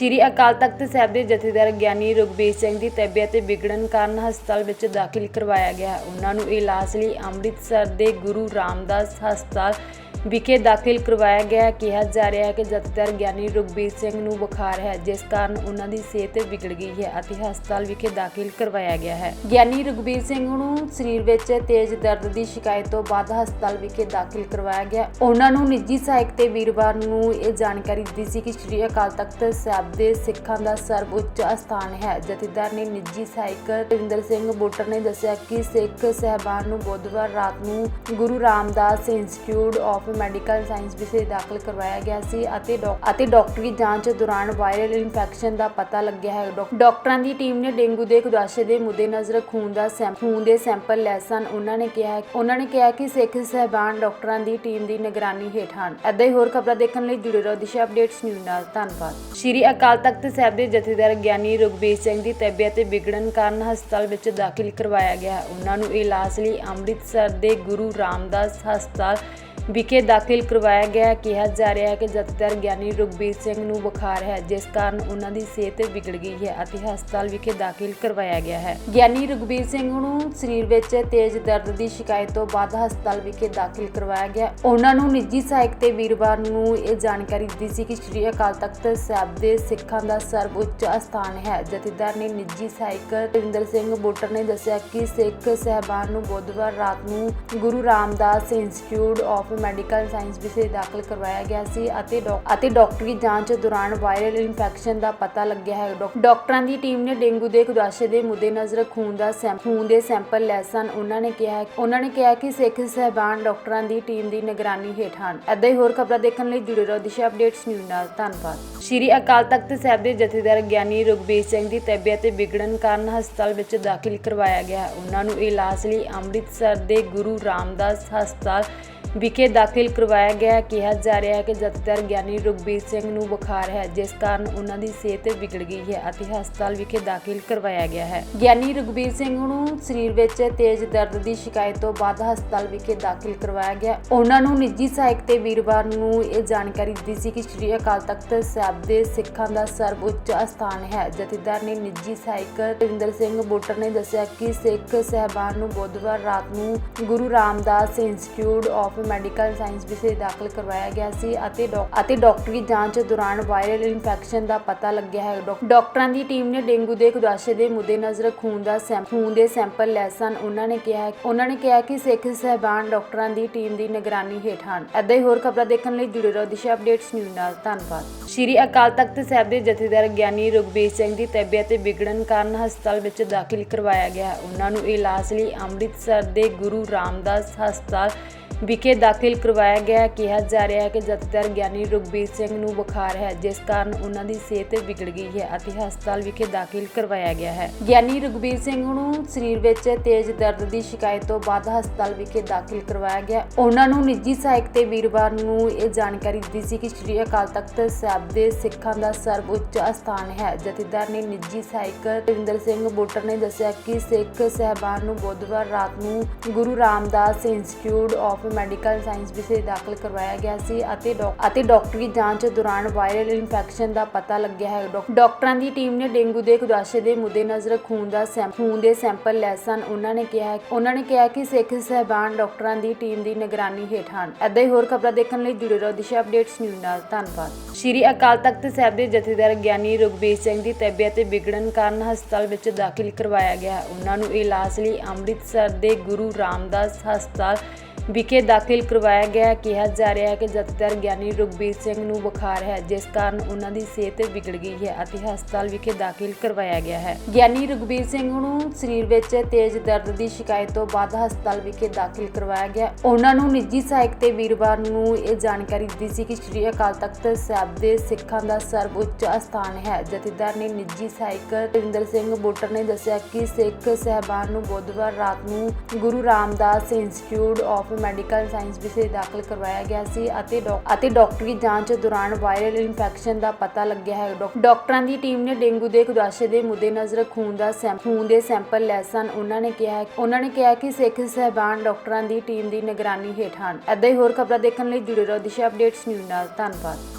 ਸ਼੍ਰੀ ਅਕਾਲ ਤਖਤ ਸਾਹਿਬ ਦੇ ਜਥੇਦਾਰ ਗਿਆਨੀ ਰਘਬੀਰ ਸਿੰਘ ਦੀ ਤਬੀਅਤ ਵਿਗੜਨ ਕਾਰਨ ਹਸਪਤਾਲ ਵਿੱਚ ਦਾਖਲ ਕਰਵਾਇਆ ਗਿਆ ਉਹਨਾਂ ਨੂੰ ਇਲਾਜ ਲਈ ਅੰਮ੍ਰਿਤਸਰ ਦੇ ਗੁਰੂ ਰਾਮਦਾਸ ਹਸਪਤਾਲ ਵਿਖੇ ਦਾਖਲ ਕਰਵਾਇਆ ਗਿਆ ਕਿਹਾ ਜਾ ਰਿਹਾ ਹੈ ਕਿ ਜਥੇਦਾਰ ਗਿਆਨੀ ਰਘਬੀਰ ਸਿੰਘ ਨੂੰ ਬੁਖਾਰ ਹੈ, ਜਿਸ ਕਾਰਨ ਉਹਨਾਂ ਦੀ ਸਿਹਤ ਵਿਗੜ ਗਈ ਹੈ ਅਤੇ ਹਸਪਤਾਲ ਵਿਖੇ ਦਾਖਲ ਕਰਵਾਇਆ ਗਿਆ ਹੈ। ਗਿਆਨੀ ਰਘਬੀਰ ਸਿੰਘ ਨੂੰ ਸਰੀਰ ਵਿੱਚ ਤੇਜ਼ ਦਰਦ ਦੀ ਸ਼ਿਕਾਇਤ ਤੋਂ ਬਾਅਦ ਹਸਪਤਾਲ ਵਿਖੇ ਦਾਖਲ ਕਰਵਾਇਆ ਗਿਆ। ਉਹਨਾਂ ਨੂੰ ਨਿੱਜੀ ਸਹਾਇਕ ਤੇ ਵੀਰਵਾਰ ਨੂੰ ਇਹ ਜਾਣਕਾਰੀ ਦਿੱਤੀ ਸੀ ਕਿ ਸ਼੍ਰੀ ਅਕਾਲ ਤਖਤ ਸਾਹਿਬ ਦੇ ਸਿੱਖਾਂ ਦਾ ਸਰਵਉੱਚ ਅਸਥਾਨ ਹੈ। ਜਥੇਦਾਰ ਨੇ ਨਿੱਜੀ ਸਹਾਇਕ ਰਵਿੰਦਰ ਸਿੰਘ ਬੋਟਰ ਨੇ ਦੱਸਿਆ ਕਿ ਸਿੱਖ ਸਹਿਬਾਨ ਨੂੰ ਬੁੱਧਵਾਰ ਰਾਤ ਨੂੰ Guru Ramdas institute of medical science ਵਿਖੇ ਦਾਖਲ ਕਰਵਾਇਆ ਗਿਆ ਸੀ ਅਤੇ ਅਤੇ ਡਾਕਟਰੀ ਜਾਂਚ ਦੌਰਾਨ ਵਾਇਰਲ ਇਨਫੈਕਸ਼ਨ ਦਾ ਪਤਾ ਲੱਗਿਆ ਹੈ। ਡਾਕਟਰਾਂ ਦੀ ਟੀਮ ਨੇ ਡੇਂਗੂ ਦੇ ਖੁਦਾਸ਼ੇ ਦੇ ਮੁੱਦੇ ਨਜ਼ਰ ਖੂਨ ਦਾ ਖੂਨ ਦੇ ਸੈਂਪਲ ਲੈ ਸਨ। ਉਹਨਾਂ ਨੇ ਕਿਹਾ, ਉਹਨਾਂ ਨੇ ਕਿਹਾ ਕਿ ਸਿੱਖ ਸਹਿਬਾਨ ਡਾਕਟਰਾਂ ਦੀ ਟੀਮ ਦੀ ਨਿਗਰਾਨੀ ਹੇਠ ਹਨ। ਏਦਾਂ ਹੀ ਹੋਰ ਖਬਰਾਂ ਦੇਖਣ ਲਈ ਜੁੜੇ ਰਹੋ ਦਿਸ਼ਾ ਅਪਡੇਟਸ ਨਿਊਜ਼ ਨਾਲ। ਧੰਨਵਾਦ। ਸ਼੍ਰੀ ਅਕਾਲ ਤਖਤ ਸਾਹਿਬ ਦੇ ਜਥੇਦਾਰ ਗਿਆਨੀ ਰਘਬੀਰ ਸਿੰਘ ਦੀ ਤਬੀਅਤ ਵਿਗੜਨ ਕਾਰਨ ਹਸਪਤਾਲ ਵਿੱਚ ਦਾਖਲ ਕਰਵਾਇਆ ਗਿਆ ਉਹਨਾਂ ਨੂੰ ਇਲਾਜ ਲਈ ਅੰਮ੍ਰਿਤਸਰ ਦੇ ਗੁਰੂ ਰਾਮਦਾਸ ਹਸਪਤਾਲ ਵਿਖੇ ਦਾਖਲ ਕਰਵਾਇਆ ਗਿਆ। ਕਿਹਾ ਜਾ ਰਿਹਾ ਹੈ ਕਿ ਜਥੇਦਾਰ ਗਿਆਨੀ ਰਘਬੀਰ ਸਿੰਘ ਨੂੰ ਬੁਖਾਰ ਹੈ, ਜਿਸ ਕਾਰਨ ਉਹਨਾਂ ਦੀ ਸਿਹਤ ਵਿਗੜ ਗਈ ਹੈ ਅਤੇ ਹਸਪਤਾਲ ਵਿਖੇ ਦਾਖਲ ਕਰਵਾਇਆ ਗਿਆ ਹੈ। ਗਿਆਨੀ ਰਘਬੀਰ ਸਿੰਘ ਨੂੰ ਸਰੀਰ ਵਿੱਚ ਤੇਜ਼ ਦਰਦ ਦੀ ਸ਼ਿਕਾਇਤ ਤੋਂ ਬਾਅਦ ਹਸਪਤਾਲ ਵਿਖੇ ਦਾਖਲ ਕਰਵਾਇਆ ਗਿਆ। ਉਹਨਾਂ ਨੂੰ ਨਿੱਜੀ ਸਹਾਇਕ ਤੇ ਵੀਰਵਾਰ ਨੂੰ ਇਹ ਜਾਣਕਾਰੀ ਦਿੱਤੀ ਸੀ ਕਿ ਸ਼੍ਰੀ ਅਕਾਲ ਤਖਤ ਸਾਹਿਬ ਦੇ ਸਿੱਖਾਂ ਦਾ ਸਰਵਉੱਚ ਅਸਥਾਨ ਹੈ। ਜਥੇਦਾਰ ਨੇ ਨਿੱਜੀ ਸਹਾਇਕ ਰਵਿੰਦਰ ਸਿੰਘ ਬੋਟਰ ਨੇ ਦੱਸਿਆ ਕਿ ਸਿੱਖ ਸਹਿਬਾਨ ਨੂੰ ਬੁੱਧਵਾਰ ਰਾਤ ਨੂੰ Guru Ramdas institute of medical science ਵਿਖੇ ਦਾਖਲ ਕਰਵਾਇਆ ਗਿਆ ਸੀ ਅਤੇ ਅਤੇ ਡਾਕਟਰੀ ਜਾਂਚ ਦੌਰਾਨ ਵਾਇਰਲ ਇਨਫੈਕਸ਼ਨ ਦਾ ਪਤਾ ਲੱਗਿਆ ਹੈ। ਡਾਕਟਰਾਂ ਦੀ ਟੀਮ ਨੇ ਡੇਂਗੂ ਦੇ ਖੁਦਾਸ਼ੇ ਦੇ ਮੁੱਦੇ ਨਜ਼ਰ ਖੂਨ ਦਾ ਖੂਨ ਦੇ ਸੈਂਪਲ ਲੈ ਸਨ। ਉਹਨਾਂ ਨੇ ਕਿਹਾ, ਉਹਨਾਂ ਨੇ ਕਿਹਾ ਕਿ ਸਿੱਖ ਸਹਿਬਾਨ ਡਾਕਟਰਾਂ ਦੀ ਟੀਮ ਦੀ ਨਿਗਰਾਨੀ ਹੇਠ ਹਨ। ਏਦਾਂ ਹੀ ਹੋਰ ਖਬਰਾਂ ਦੇਖਣ ਲਈ ਜੁੜੇ ਰਹੋ ਦਿਸ਼ਾ ਅਪਡੇਟਸ ਨਿਊਜ਼ ਨਾਲ। ਧੰਨਵਾਦ। ਸ਼੍ਰੀ ਅਕਾਲ ਤਖਤ ਸਾਹਿਬ ਦੇ ਜਥੇਦਾਰ ਗਿਆਨੀ ਰਘਬੀਰ ਸਿੰਘ ਦੀ ਤਬੀਅਤ ਵਿਗੜਨ ਕਾਰਨ ਹਸਪਤਾਲ ਵਿੱਚ ਦਾਖਲ ਕਰਵਾਇਆ ਗਿਆ ਉਹਨਾਂ ਨੂੰ ਇਲਾਜ ਲਈ ਅੰਮ੍ਰਿਤਸਰ ਦੇ ਗੁਰੂ ਰਾਮਦਾਸ ਹਸਪਤਾਲ ਵਿਖੇ ਦਾਖਲ ਕਰਵਾਇਆ ਗਿਆ ਕਿਹਾ ਜਾ ਰਿਹਾ ਹੈ ਕਿ ਜਥੇਦਾਰ ਗਿਆਨੀ ਰਘਬੀਰ ਸਿੰਘ ਨੂੰ ਬੁਖਾਰ ਹੈ, ਜਿਸ ਕਾਰਨ ਉਹਨਾਂ ਦੀ ਸਿਹਤ ਵਿਗੜ ਗਈ ਹੈ ਅਤੇ ਹਸਪਤਾਲ ਵਿਖੇ ਦਾਖਲ ਕਰਵਾਇਆ ਗਿਆ ਹੈ। ਗਿਆਨੀ ਰਘਬੀਰ ਸਿੰਘ ਨੂੰ ਸਰੀਰ ਵਿੱਚ ਤੇਜ਼ ਦਰਦ ਦੀ ਸ਼ਿਕਾਇਤ ਤੋਂ ਬਾਅਦ ਹਸਪਤਾਲ ਵਿਖੇ ਦਾਖਲ ਕਰਵਾਇਆ ਗਿਆ। ਉਹਨਾਂ ਨੂੰ ਨਿੱਜੀ ਸਹਾਇਕ ਤੇ ਵੀਰਵਾਰ ਨੂੰ ਇਹ ਜਾਣਕਾਰੀ ਦਿੱਤੀ ਸੀ ਕਿ ਸ਼੍ਰੀ ਅਕਾਲ ਤਖਤ ਸਾਹਿਬ ਦੇ ਸਿੱਖਾਂ ਦਾ ਸਰਵਉੱਚ ਅਸਥਾਨ ਹੈ। ਜਥੇਦਾਰ ਨੇ ਨਿੱਜੀ ਸਹਾਇਕ ਰਵਿੰਦਰ ਸਿੰਘ ਬੋਟਰ ਨੇ ਦੱਸਿਆ ਕਿ ਸਿੱਖ ਸਹਿਬਾਨ ਨੂੰ ਬੁੱਧਵਾਰ ਰਾਤ ਨੂੰ Guru Ramdas institute of medical science ਵਿਖੇ ਦਾਖਲ ਕਰਵਾਇਆ ਗਿਆ ਸੀ ਅਤੇ ਅਤੇ ਡਾਕਟਰੀ ਜਾਂਚ ਦੌਰਾਨ ਵਾਇਰਲ ਇਨਫੈਕਸ਼ਨ ਦਾ ਪਤਾ ਲੱਗਿਆ ਹੈ। ਡਾਕਟਰਾਂ ਦੀ ਟੀਮ ਨੇ ਡੇਂਗੂ ਦੇ ਖੁਦਾਸ਼ੇ ਦੇ ਮੁੱਦੇ ਨਜ਼ਰ ਖੂਨ ਦਾ ਖੂਨ ਦੇ ਸੈਂਪਲ ਲੈ ਸਨ। ਉਹਨਾਂ ਨੇ ਕਿਹਾ ਉਹਨਾਂ ਨੇ ਕਿਹਾ ਕਿ ਸਿੱਖ ਸਹਿਬਾਨ ਡਾਕਟਰਾਂ ਦੀ ਟੀਮ ਦੀ ਨਿਗਰਾਨੀ ਹੇਠ ਹਨ। ਏਦਾਂ ਹੀ ਹੋਰ ਖਬਰਾਂ ਦੇਖਣ ਲਈ ਜੁੜੇ ਰਹੋ ਦਿਸ਼ਾ ਅਪਡੇਟਸ ਨਿਊਜ਼ ਨਾਲ। ਧੰਨਵਾਦ। ਸ਼੍ਰੀ ਅਕਾਲ ਤਖਤ ਸਾਹਿਬ ਦੇ ਜਥੇਦਾਰ ਗਿਆਨੀ ਰਘਬੀਰ ਸਿੰਘ ਦੀ ਤਬੀਅਤ ਵਿਗੜਨ ਕਾਰਨ ਹਸਪਤਾਲ ਵਿੱਚ ਦਾਖਲ ਕਰਵਾਇਆ ਗਿਆ ਉਹਨਾਂ ਨੂੰ ਇਲਾਜ ਲਈ ਅੰਮ੍ਰਿਤਸਰ ਦੇ ਗੁਰੂ ਰਾਮਦਾਸ ਹਸਪਤਾਲ ਵਿਖੇ ਦਾਖਲ ਕਰਵਾਇਆ ਗਿਆ, ਕਿਹਾ ਜਾ ਰਿਹਾ ਹੈ ਕਿ ਜਥੇਦਾਰ ਗਿਆਨੀ ਰਘਬੀਰ ਸਿੰਘ ਨੂੰ ਬੁਖਾਰ ਹੈ, ਜਿਸ ਕਾਰਨ ਉਹਨਾਂ ਦੀ ਸਿਹਤ ਵਿਗੜ ਗਈ ਹੈ ਅਤੇ ਹਸਪਤਾਲ ਵਿਖੇ ਦਾਖਲ ਕਰਵਾਇਆ ਗਿਆ ਹੈ। ਗਿਆਨੀ ਰਘਬੀਰ ਸਿੰਘ ਨੂੰ ਸਰੀਰ ਵਿੱਚ ਤੇਜ਼ ਦਰਦ ਦੀ ਸ਼ਿਕਾਇਤ ਤੋਂ ਬਾਅਦ ਹਸਪਤਾਲ ਵਿਖੇ ਦਾਖਲ ਕਰਵਾਇਆ ਗਿਆ। ਉਹਨਾਂ ਨੂੰ ਨਿੱਜੀ ਸਹਾਇਕ ਤੇ ਵੀਰਵਾਰ ਨੂੰ ਇਹ ਜਾਣਕਾਰੀ ਦਿੱਤੀ ਸੀ ਕਿ ਸ਼੍ਰੀ ਅਕਾਲ ਤਖਤ ਸਾਹਿਬ ਦੇ ਸਿੱਖਾਂ ਦਾ ਸਰਵਉੱਚ ਅਸਥਾਨ ਹੈ। ਜਥੇਦਾਰ ਨੇ ਨਿੱਜੀ ਸਹਾਇਕ ਰਵਿੰਦਰ ਸਿੰਘ ਬੋਟਰ ਨੇ ਦੱਸਿਆ ਕਿ ਸਿੱਖ ਸਹਿਬਾਨ ਨੂੰ ਬੁੱਧਵਾਰ ਰਾਤ ਨੂੰ Guru Ramdas institute of medical science ਵਿਖੇ ਦਾਖਲ ਕਰਵਾਇਆ ਗਿਆ ਸੀ ਅਤੇ ਅਤੇ ਡਾਕਟਰੀ ਜਾਂਚ ਦੌਰਾਨ ਵਾਇਰਲ ਇਨਫੈਕਸ਼ਨ ਦਾ ਪਤਾ ਲੱਗਿਆ ਹੈ। ਡਾਕਟਰਾਂ ਦੀ ਟੀਮ ਨੇ ਡੇਂਗੂ ਦੇ ਖੁਦਾਸ਼ੇ ਦੇ ਮੁੱਦੇ ਖੂਨ ਦਾ ਖੂਨ ਦੇ ਸੈਂਪਲ ਲੈ ਸਨ। ਉਹਨਾਂ ਨੇ ਕਿਹਾ ਉਹਨਾਂ ਨੇ ਕਿਹਾ ਕਿ ਸਿੱਖ ਸਹਿਬਾਨ ਡਾਕਟਰਾਂ ਦੀ ਟੀਮ ਦੀ ਨਿਗਰਾਨੀ ਹੇਠ ਹਨ। ਏਦਾਂ ਹੀ ਹੋਰ ਖਬਰਾਂ ਦੇਖਣ ਲਈ ਜੁੜੇ ਰਹੋ ਦਿਸ਼ਾ ਅਪਡੇਟਸ ਨਿਊਜ਼ ਨਾਲ। ਧੰਨਵਾਦ। ਸ਼੍ਰੀ ਅਕਾਲ ਤਖਤ ਸਾਹਿਬ ਦੇ ਜਥੇਦਾਰ ਗਿਆਨੀ ਰਘਬੀਰ ਸਿੰਘ ਦੀ ਤਬੀਅਤ ਵਿਗੜਨ ਕਾਰਨ ਹਸਪਤਾਲ ਵਿੱਚ ਦਾਖਲ ਕਰਵਾਇਆ ਗਿਆ ਉਹਨਾਂ ਨੂੰ ਇਲਾਜ ਲਈ ਅੰਮ੍ਰਿਤਸਰ ਦੇ ਗੁਰੂ ਰਾਮਦਾਸ ਹਸਪਤਾਲ ਵਿਖੇ ਦਾਖਲ ਕਰਵਾਇਆ ਗਿਆ ਕਿਹਾ ਜਾ ਰਿਹਾ ਹੈ ਕਿ ਜਥੇਦਾਰ ਗਿਆਨੀ ਰਘਬੀਰ ਸਿੰਘ ਨੂੰ ਬੁਖਾਰ ਹੈ, ਜਿਸ ਕਾਰਨ ਉਹਨਾਂ ਦੀ ਸਿਹਤ ਵਿਗੜ ਗਈ ਹੈ ਅਤੇ ਹਸਪਤਾਲ ਵਿਖੇ ਦਾਖਲ ਕਰਵਾਇਆ ਗਿਆ ਹੈ। ਗਿਆਨੀ ਰਘਬੀਰ ਸਿੰਘ ਨੂੰ ਸਰੀਰ ਵਿੱਚ ਤੇਜ਼ ਦਰਦ ਦੀ ਸ਼ਿਕਾਇਤ ਤੋਂ ਬਾਅਦ ਹਸਪਤਾਲ ਵਿਖੇ ਦਾਖਲ ਕਰਵਾਇਆ ਗਿਆ। ਉਹਨਾਂ ਨੂੰ ਨਿੱਜੀ ਸਹਾਇਕ ਤੇ ਵੀਰਵਾਰ ਨੂੰ ਇਹ ਜਾਣਕਾਰੀ ਦਿੱਤੀ ਸੀ ਕਿ ਸ਼੍ਰੀ ਅਕਾਲ ਤਖਤ ਸਾਹਿਬ ਦੇ ਸਿੱਖਾਂ ਦਾ ਸਰਵਉੱਚ ਅਸਥਾਨ ਹੈ। ਜਥੇਦਾਰ ਨੇ ਨਿੱਜੀ ਸਹਾਇਕ ਰਵਿੰਦਰ ਸਿੰਘ ਬੋਟਰ ਨੇ ਦੱਸਿਆ ਕਿ ਸਿੱਖ ਸਹਿਬਾਨ ਨੂੰ ਬੁੱਧਵਾਰ ਰਾਤ ਨੂੰ Guru Ramdas institute of medical science ਵਿਖੇ ਦਾਖਲ ਕਰਵਾਇਆ ਗਿਆ ਸੀ ਅਤੇ ਅਤੇ ਡਾਕਟਰੀ ਜਾਂਚ ਦੌਰਾਨ ਵਾਇਰਲ ਇਨਫੈਕਸ਼ਨ ਦਾ ਪਤਾ ਲੱਗਿਆ ਹੈ। ਡਾਕਟਰਾਂ ਦੀ ਟੀਮ ਨੇ ਡੇਂਗੂ ਦੇ ਖੁਦਾਸ਼ੇ ਦੇ ਮੁੱਦੇ ਨਜ਼ਰ ਖੂਨ ਦਾ ਖੂਨ ਦੇ ਸੈਂਪਲ ਲੈ ਸਨ। ਉਹਨਾਂ ਨੇ ਕਿਹਾ, ਉਹਨਾਂ ਨੇ ਕਿਹਾ ਕਿ ਸਿੱਖ ਸਹਿਬਾਨ ਡਾਕਟਰਾਂ ਦੀ ਟੀਮ ਦੀ ਨਿਗਰਾਨੀ ਹੇਠ ਹਨ। ਏਦਾਂ ਹੀ ਹੋਰ ਖਬਰਾਂ ਦੇਖਣ ਲਈ ਜੁੜੇ ਰਹੋ ਦਿਸ਼ਾ ਅਪਡੇਟਸ ਨਿਊਜ਼ ਨਾਲ। ਧੰਨਵਾਦ।